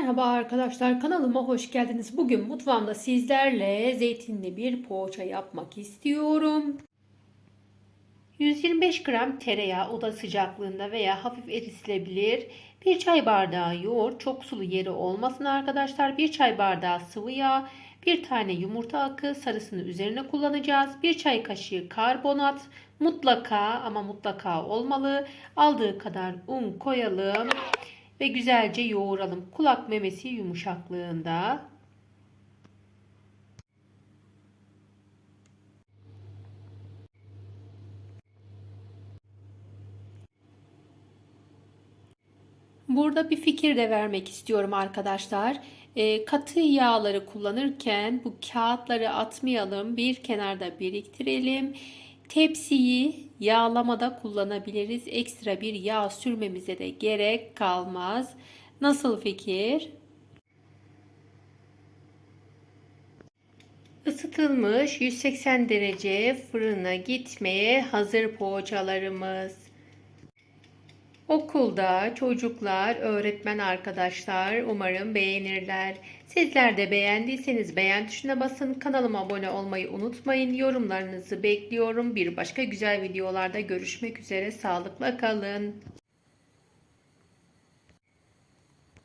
Merhaba arkadaşlar kanalıma hoş geldiniz. Bugün mutfağımda sizlerle zeytinli bir poğaça yapmak istiyorum. 125 gram tereyağı oda sıcaklığında veya hafif eritilebilir. 1 çay bardağı yoğurt, çok sulu yeri olmasın arkadaşlar. 1 çay bardağı sıvı yağ, 1 tane yumurta akı sarısını üzerine kullanacağız. 1 çay kaşığı karbonat, mutlaka ama mutlaka olmalı. Aldığı kadar un koyalım ve güzelce yoğuralım. Kulak memesi yumuşaklığında. Burada bir fikir de vermek istiyorum arkadaşlar. E, katı yağları kullanırken bu kağıtları atmayalım. Bir kenarda biriktirelim. Tepsiyi yağlamada kullanabiliriz. Ekstra bir yağ sürmemize de gerek kalmaz. Nasıl fikir? Isıtılmış 180 derece fırına gitmeye hazır poğaçalarımız. Okulda çocuklar, öğretmen arkadaşlar umarım beğenirler. Sizler de beğendiyseniz beğen tuşuna basın. Kanalıma abone olmayı unutmayın. Yorumlarınızı bekliyorum. Bir başka güzel videolarda görüşmek üzere. Sağlıkla kalın.